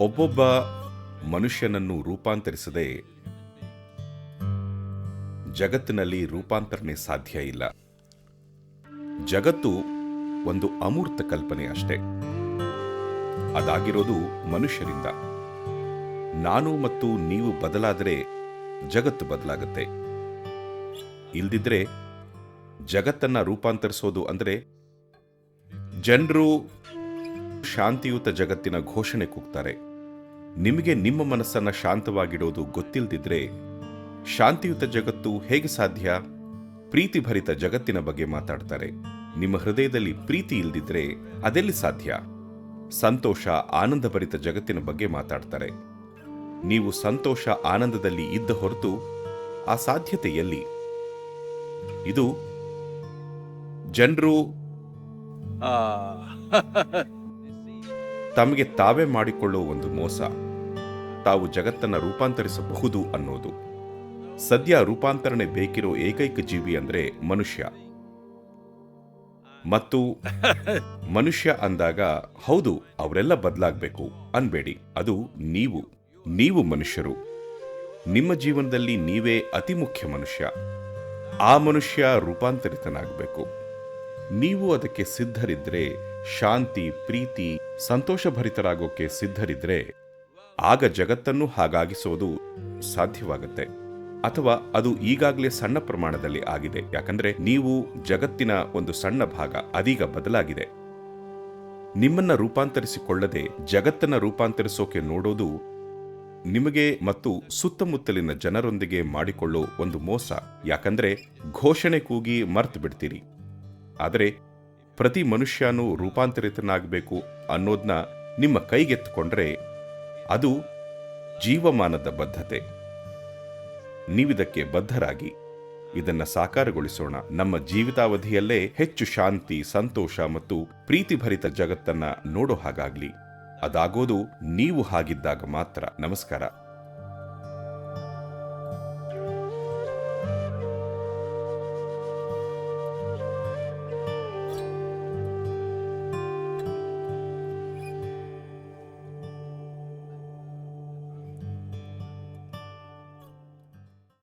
ಒಬ್ಬೊಬ್ಬ ಮನುಷ್ಯನನ್ನು ರೂಪಾಂತರಿಸದೆ ಜಗತ್ತಿನಲ್ಲಿ ರೂಪಾಂತರಣೆ ಸಾಧ್ಯ ಇಲ್ಲ. ಜಗತ್ತು ಒಂದು ಅಮೂರ್ತ ಕಲ್ಪನೆ ಅಷ್ಟೇ. ಅದಾಗಿರೋದು ಮನುಷ್ಯರಿಂದ. ನಾನು ಮತ್ತು ನೀವು ಬದಲಾದರೆ ಜಗತ್ತು ಬದಲಾಗುತ್ತೆ. ಇಲ್ದಿದ್ರೆ ಜಗತ್ತನ್ನ ರೂಪಾಂತರಿಸೋದು ಅಂದರೆ ಜನರು ಶಾಂತಿಯುತ ಜಗತ್ತಿನ ಘೋಷಣೆ ಕೂಗ್ತಾರೆ. ನಿಮಗೆ ನಿಮ್ಮ ಮನಸ್ಸನ್ನ ಶಾಂತವಾಗಿಡೋದು ಗೊತ್ತಿಲ್ಲದಿದ್ರೆ ಶಾಂತಿಯುತ ಜಗತ್ತು ಹೇಗೆ ಸಾಧ್ಯ? ಪ್ರೀತಿಭರಿತ ಜಗತ್ತಿನ ಬಗ್ಗೆ ಮಾತಾಡ್ತಾರೆ. ನಿಮ್ಮ ಹೃದಯದಲ್ಲಿ ಪ್ರೀತಿ ಇಲ್ದಿದ್ರೆ ಅದೆಲ್ಲಿ ಸಾಧ್ಯ? ಸಂತೋಷ ಆನಂದಭರಿತ ಜಗತ್ತಿನ ಬಗ್ಗೆ ಮಾತಾಡ್ತಾರೆ. ನೀವು ಸಂತೋಷ ಆನಂದದಲ್ಲಿ ಇದ್ದ ಹೊರತು ಆ ಸಾಧ್ಯತೆ ಎಲ್ಲಿ? ಇದು ಜನರು ತಮಗೆ ತಾವೇ ಮಾಡಿಕೊಳ್ಳುವ ಒಂದು ಮೋಸ. ತಾವು ಜಗತ್ತನ್ನು ರೂಪಾಂತರಿಸಬಹುದು ಅನ್ನೋದು. ಸದ್ಯ ರೂಪಾಂತರಣೆ ಬೇಕಿರೋ ಏಕೈಕ ಜೀವಿ ಅಂದರೆ ಮನುಷ್ಯ. ಮತ್ತು ಮನುಷ್ಯ ಅಂದಾಗ, ಹೌದು, ಅವರೆಲ್ಲ ಬದಲಾಗಬೇಕು ಅನ್ಬೇಡಿ. ಅದು ನೀವು. ನೀವು ಮನುಷ್ಯರು. ನಿಮ್ಮ ಜೀವನದಲ್ಲಿ ನೀವೇ ಅತಿ ಮುಖ್ಯ ಮನುಷ್ಯ. ಆ ಮನುಷ್ಯ ರೂಪಾಂತರಿತನಾಗಬೇಕು. ನೀವು ಅದಕ್ಕೆ ಸಿದ್ಧರಿದ್ರೆ ಶಾಂತಿ, ಪ್ರೀತಿ, ಸಂತೋಷಭರಿತರಾಗೋಕೆ ಸಿದ್ಧರಿದ್ರೆ ಆಗ ಜಗತ್ತನ್ನು ಹಾಗಾಗಿಸೋದು ಸಾಧ್ಯವಾಗುತ್ತೆ. ಅಥವಾ ಅದು ಈಗಾಗಲೇ ಸಣ್ಣ ಪ್ರಮಾಣದಲ್ಲಿ ಆಗಿದೆ. ಯಾಕಂದ್ರೆ ನೀವು ಜಗತ್ತಿನ ಒಂದು ಸಣ್ಣ ಭಾಗ, ಅದೀಗ ಬದಲಾಗಿದೆ. ನಿಮ್ಮನ್ನ ರೂಪಾಂತರಿಸಿಕೊಳ್ಳದೆ ಜಗತ್ತನ್ನ ರೂಪಾಂತರಿಸೋಕೆ ನೋಡೋದು ನಿಮಗೆ ಮತ್ತು ಸುತ್ತಮುತ್ತಲಿನ ಜನರೊಂದಿಗೆ ಮಾಡಿಕೊಳ್ಳೋ ಒಂದು ಮೋಸ. ಯಾಕಂದ್ರೆ ಘೋಷಣೆ ಕೂಗಿ ಮರ್ತು ಬಿಡ್ತೀರಿ. ಆದರೆ ಪ್ರತಿ ಮನುಷ್ಯನೂ ರೂಪಾಂತರಿತನಾಗಬೇಕು ಅನ್ನೋದನ್ನ ನಿಮ್ಮ ಕೈಗೆತ್ತಿಕೊಂಡ್ರೆ ಅದು ಜೀವಮಾನದ ಬದ್ಧತೆ. ನೀವಿದಕ್ಕೆ ಬದ್ಧರಾಗಿ ಇದನ್ನ ಸಾಕಾರಗೊಳಿಸೋಣ. ನಮ್ಮ ಜೀವಿತಾವಧಿಯಲ್ಲೇ ಹೆಚ್ಚು ಶಾಂತಿ, ಸಂತೋಷ ಮತ್ತು ಪ್ರೀತಿಭರಿತ ಜಗತ್ತನ್ನ ನೋಡೋ ಹಾಗಾಗ್ಲಿ. ಅದಾಗೋದು ನೀವು ಹಾಗಿದ್ದಾಗ ಮಾತ್ರ. ನಮಸ್ಕಾರ.